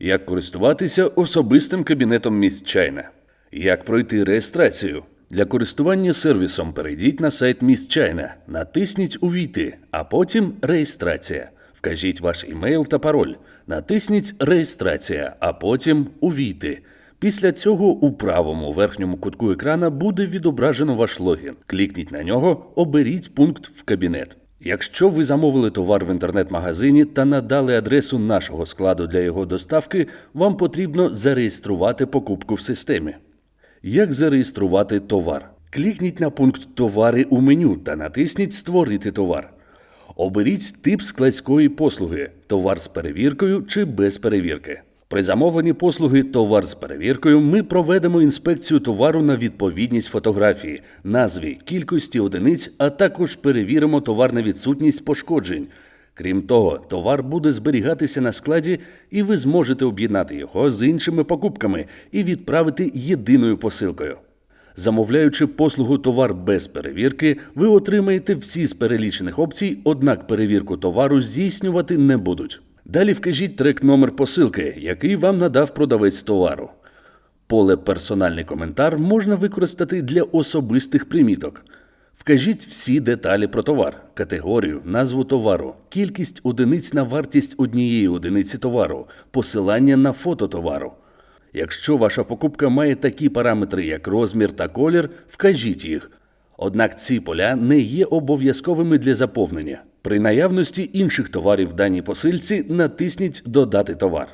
Як користуватися особистим кабінетом міст Чайна? Як пройти реєстрацію? Для користування сервісом перейдіть на сайт міст Чайна, натисніть Увійти, а потім Реєстрація. Вкажіть ваш імейл та пароль. Натисніть Реєстрація, а потім Увійти. Після цього у правому верхньому кутку екрана буде відображено ваш логін. Клікніть на нього, оберіть пункт в кабінет. Якщо ви замовили товар в інтернет-магазині та надали адресу нашого складу для його доставки, вам потрібно зареєструвати покупку в системі. Як зареєструвати товар? Клікніть на пункт Товари у меню та натисніть Створити товар. Оберіть тип складської послуги товар з перевіркою чи без перевірки. При замовленні послуги товар з перевіркою ми проведемо інспекцію товару на відповідність фотографії, назві, кількості одиниць, а також перевіримо товар на відсутність пошкоджень. Крім того, товар буде зберігатися на складі, і ви зможете об'єднати його з іншими покупками і відправити єдиною посилкою. Замовляючи послугу товар без перевірки, ви отримаєте всі з перелічених опцій, однак перевірку товару здійснювати не будуть. Далі вкажіть трек номер посилки, який вам надав продавець товару. Поле Персональний коментар можна використати для особистих приміток. Вкажіть всі деталі про товар, категорію, назву товару, кількість одиниць на вартість однієї одиниці товару, посилання на фото товару. Якщо ваша покупка має такі параметри, як розмір та колір, вкажіть їх. Однак ці поля не є обов'язковими для заповнення. При наявності інших товарів в даній посильці натисніть Додати товар.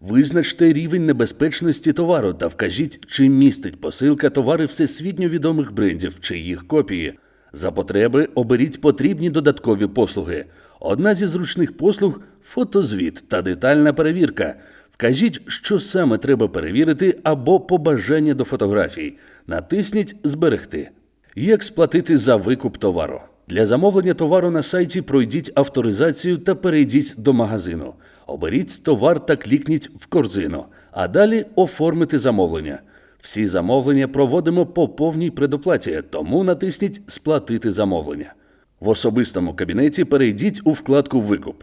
Визначте рівень небезпечності товару та вкажіть, чи містить посилка товари всесвітньо відомих брендів чи їх копії. За потреби оберіть потрібні додаткові послуги. Одна зі зручних послуг фотозвіт та детальна перевірка. Вкажіть, що саме треба перевірити або побажання до фотографій. Натисніть Зберегти. Як сплатити за викуп товару? Для замовлення товару на сайті пройдіть авторизацію та перейдіть до магазину. Оберіть товар та клікніть в корзину, а далі оформити замовлення. Всі замовлення проводимо по повній предоплаті, тому натисніть Сплатити замовлення. В особистому кабінеті перейдіть у вкладку Викуп.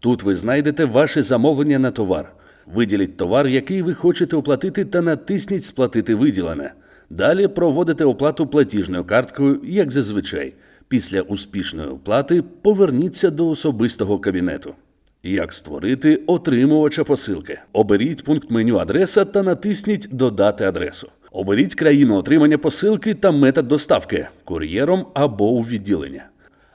Тут ви знайдете ваше замовлення на товар. Виділіть товар, який ви хочете оплатити, та натисніть Сплатити виділене. Далі проводите оплату платіжною карткою, як зазвичай. Після успішної оплати поверніться до особистого кабінету. Як створити отримувача посилки? Оберіть пункт меню Адреса та натисніть Додати адресу. Оберіть країну отримання посилки та метод доставки кур'єром або у відділення.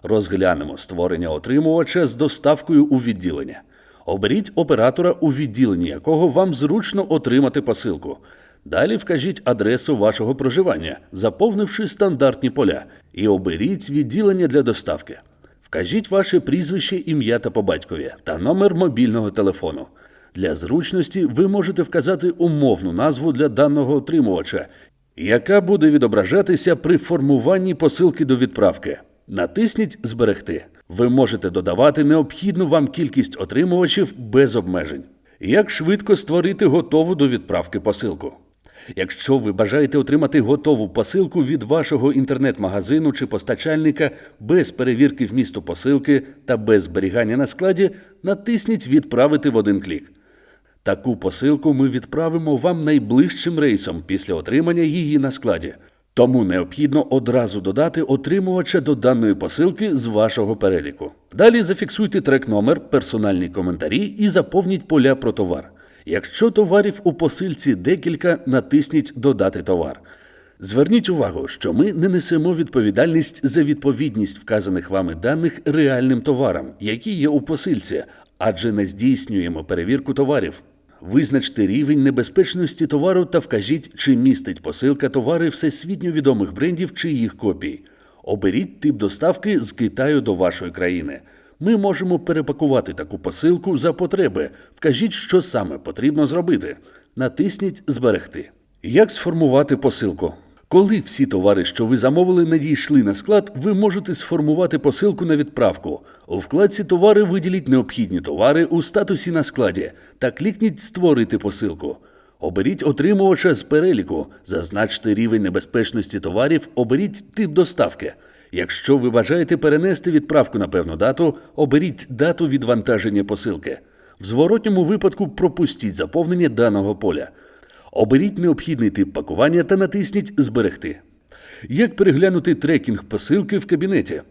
Розглянемо створення отримувача з доставкою у відділення. Оберіть оператора, у відділенні якого вам зручно отримати посилку. Далі вкажіть адресу вашого проживання, заповнивши стандартні поля, і оберіть відділення для доставки. Вкажіть ваше прізвище, ім'я та по батькові та номер мобільного телефону. Для зручності ви можете вказати умовну назву для даного отримувача, яка буде відображатися при формуванні посилки до відправки. Натисніть Зберегти. Ви можете додавати необхідну вам кількість отримувачів без обмежень. Як швидко створити готову до відправки посилку? Якщо ви бажаєте отримати готову посилку від вашого інтернет-магазину чи постачальника без перевірки вмісту посилки та без зберігання на складі, натисніть Відправити в один клік. Таку посилку ми відправимо вам найближчим рейсом після отримання її на складі. Тому необхідно одразу додати отримувача до даної посилки з вашого переліку. Далі зафіксуйте трек номер, персональні коментарі і заповніть поля про товар. Якщо товарів у посилці декілька, натисніть Додати товар. Зверніть увагу, що ми не несемо відповідальність за відповідність вказаних вами даних реальним товарам, які є у посилці, адже не здійснюємо перевірку товарів. Визначте рівень небезпечності товару та вкажіть, чи містить посилка товари всесвітньо відомих брендів чи їх копій. Оберіть тип доставки з Китаю до вашої країни. Ми можемо перепакувати таку посилку за потреби. Вкажіть, що саме потрібно зробити. Натисніть Зберегти. Як сформувати посилку? Коли всі товари, що ви замовили, надійшли на склад, ви можете сформувати посилку на відправку. У вкладці Товари виділіть необхідні товари у статусі на складі та клікніть Створити посилку. Оберіть отримувача з переліку, зазначте рівень небезпечності товарів, оберіть тип доставки. Якщо ви бажаєте перенести відправку на певну дату, оберіть дату відвантаження посилки. В зворотньому випадку пропустіть заповнення даного поля. Оберіть необхідний тип пакування та натисніть Зберегти. Як переглянути трекінг посилки в кабінеті?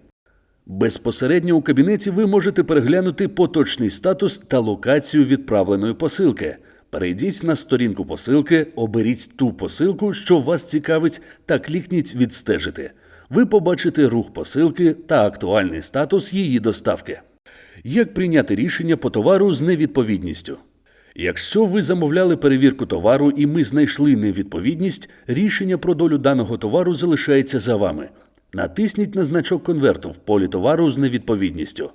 Безпосередньо у кабінеті ви можете переглянути поточний статус та локацію відправленої посилки. Перейдіть на сторінку посилки, оберіть ту посилку, що вас цікавить, та клікніть Відстежити. Ви побачите рух посилки та актуальний статус її доставки. Як прийняти рішення по товару з невідповідністю? Якщо ви замовляли перевірку товару і ми знайшли невідповідність, рішення про долю даного товару залишається за вами. Натисніть на значок конверту в полі товару з невідповідністю.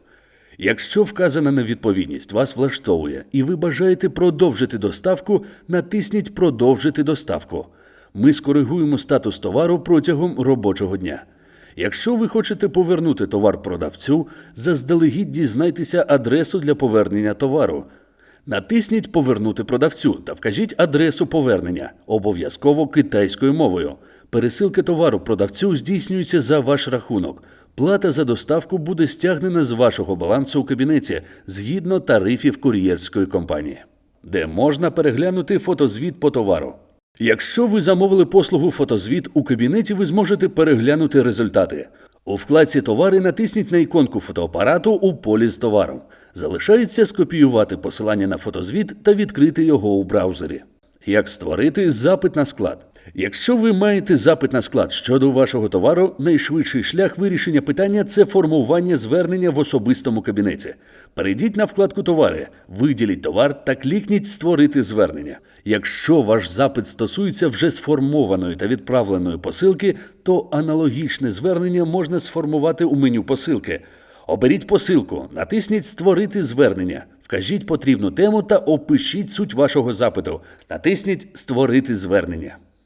Якщо вказана невідповідність вас влаштовує і ви бажаєте продовжити доставку, натисніть Продовжити доставку. Ми скоригуємо статус товару протягом робочого дня. Якщо ви хочете повернути товар продавцю, заздалегідь дізнайтеся адресу для повернення товару. Натисніть Повернути продавцю та вкажіть адресу повернення, обов'язково китайською мовою. Пересилка товару продавцю здійснюється за ваш рахунок. Плата за доставку буде стягнена з вашого балансу у кабінеті згідно тарифів кур'єрської компанії, де можна переглянути фотозвіт по товару. Якщо ви замовили послугу фотозвіт у кабінеті, ви зможете переглянути результати. У вкладці Товари натисніть на іконку фотоапарату у полі з товаром. Залишається скопіювати посилання на фотозвіт та відкрити його у браузері. Як створити запит на склад? Якщо ви маєте запит на склад щодо вашого товару, найшвидший шлях вирішення питання це формування звернення в особистому кабінеті. Перейдіть на вкладку Товари, виділіть товар та клікніть Створити звернення. Якщо ваш запит стосується вже сформованої та відправленої посилки, то аналогічне звернення можна сформувати у меню посилки. Оберіть посилку, натисніть Створити звернення, вкажіть потрібну тему та опишіть суть вашого запиту. Натисніть Створити звернення.